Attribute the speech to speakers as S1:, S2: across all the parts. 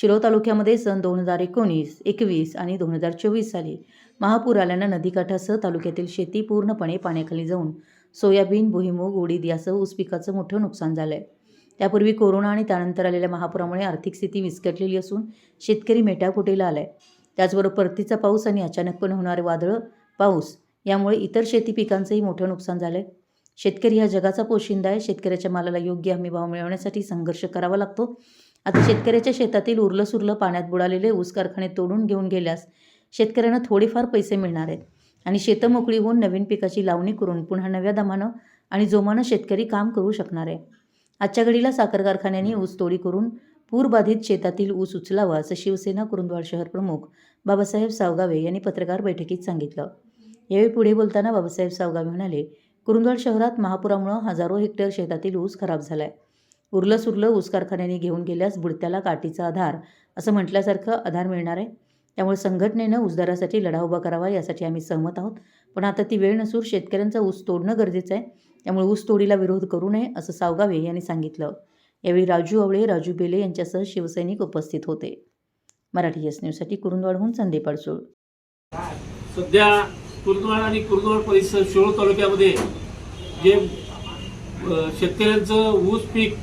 S1: शिरोळ तालुक्यामध्ये सन दोन हजार एकोणीस एकवीस आणि दोन हजार चोवीस साली महापूर आल्यानं नदीकाठासह तालुक्यातील शेती पूर्णपणे पाण्याखाली जाऊन सोयाबीन भुईमूग उडीद यासह ऊस पिकाचं मोठं नुकसान झालं आहे त्यापूर्वी कोरोना आणि त्यानंतर आलेल्या महापुरामुळे आर्थिक स्थिती विस्कटलेली असून शेतकरी मेटाकुटीला आलाय. त्याचबरोबर परतीचा पाऊस आणि अचानकपणे होणारे वादळं पाऊस यामुळे इतर शेती पिकांचंही मोठं नुकसान झालं आहे शेतकरी हा जगाचा पोशिंदा आहे. शेतकऱ्याच्या मालाला योग्य हमी भाव मिळवण्यासाठी संघर्ष करावा लागतो. आता शेतकऱ्याच्या शेतातील उरलं सुरलं पाण्यात बुडालेले ऊस कारखाने तोडून घेऊन गेल्यास शेतकऱ्यांना थोडेफार पैसे मिळणार आहेत. आणि शेतं मोकळी होऊन नवीन पिकाची लावणी करून पुन्हा नव्या दमानं आणि जोमानं शेतकरी काम करू शकणार आहे. आजच्या घडीला साखर कारखान्यांनी ऊस तोडी करून पूरबाधित शेतातील ऊस उचलावा असं शिवसेना कुरुंदवाड शहर प्रमुख बाबासाहेब सावगावे यांनी पत्रकार बैठकीत सांगितलं. यावेळी पुढे बोलताना बाबासाहेब सावगावे म्हणाले कुरुंदवाड शहरात महापुरामुळं हजारो हेक्टर शेतातील ऊस खराब झाला आहे उरलं सुरलं ऊस कारखान्याने घेऊन गेल्यास बुडत्याला काठीचा आधार असं म्हटल्यासारखं आधार मिळणार आहे. त्यामुळे संघटनेनं ऊसदारासाठी लढा उभा करावा यासाठी आम्ही सहमत आहोत. पण आता ती वेळ नसून शेतकऱ्यांचा ऊस तोडणं गरजेचं आहे. त्यामुळे ऊस तोडीला विरोध करू नये असं सावगावे यांनी सांगितलं. यावेळी राजू आवळे राजू बेले यांच्यासह शिवसैनिक उपस्थित होते. मराठी एस न्यूजसाठी कुरुंदवाडहून संदीप अडसूळ.
S2: सध्या कुरुंदवाड आणि कुरुंदवाड परिसर शिरोळ तालुक्यामध्ये जे शेतकऱ्यांचं ऊस पीक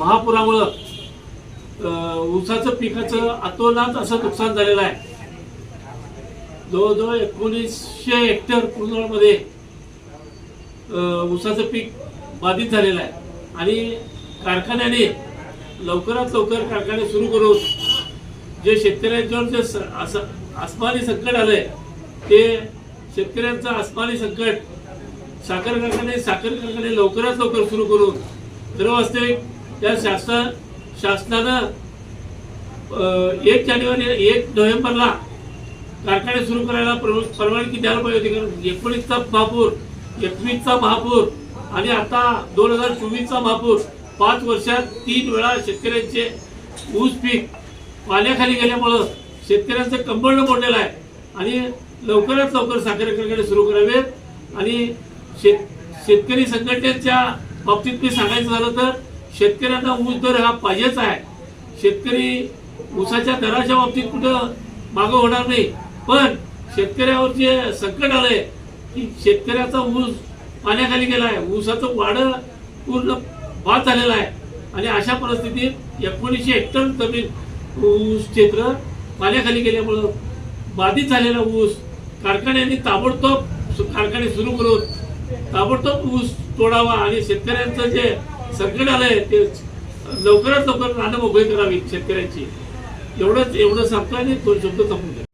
S2: महापुरामुळं ऊसाचं पिकाचं अतोनात असं नुकसान झालेलं आहे. जवळजवळ एकोणीसशे हेक्टर कुर्दवाडमध्ये ऊसाचं पीक बाधित झालेलं आहे. आणि कारखान्याने लवकरात लवकर कारखाने सुरू करून जे शेतकऱ्यांच्यावर जे आसमानी संकट आलंय ते शेतकऱ्यांचं आसमानी संकट साखर कारखाने साखर कारखाने लवकरात लवकर सुरू करून सर्व असते त्या शासन शासनानं एक जानेवारी एक नोव्हेंबरला कारखाने सुरू करायला परवानगी द्यायला पाहिजे होती. कारण एकोणीसचा महापूर एकवीसचा महापूर आणि आता दोन हजार चोवीसचा महापूर पाच वर्षात तीन वेळा शेतकऱ्यांचे ऊस पीक पाण्याखाली गेल्यामुळं शेतकऱ्यांचं कंबळणं मोडलेलं आहे. आणि लवकरात लवकर साखर कारखाने सुरू करावेत आणि शेत शेतकरी संघटनेच्या बाबतीत मी सांगायचं झालं तर शेतकऱ्यांना ऊस दर हा पाहिजेच आहे. शेतकरी ऊसाच्या दराच्या बाबतीत कुठं मागं होणार नाही. पण शेतकऱ्यावर जे संकट आलंय की शेतकऱ्याचा ऊस पाण्याखाली गेला आहे. ऊसाचं वाढ पूर्ण बाद झालेलं आहे. आणि अशा परिस्थितीत एकोणीसशे हेक्टर जमीन ऊस क्षेत्र पाण्याखाली गेल्यामुळं बाधित झालेला ऊस कारखान्यांनी ताबडतोब सु- कारखाने सुरू करून ताबडतोब ऊस तोडावा आणि शेतकऱ्यांचं जे संकट आलंय ते लवकरात लवकर रानं मोकळी करावी शेतकऱ्यांची. एवढंच एवढं सांगतो आणि तो शब्द थांबून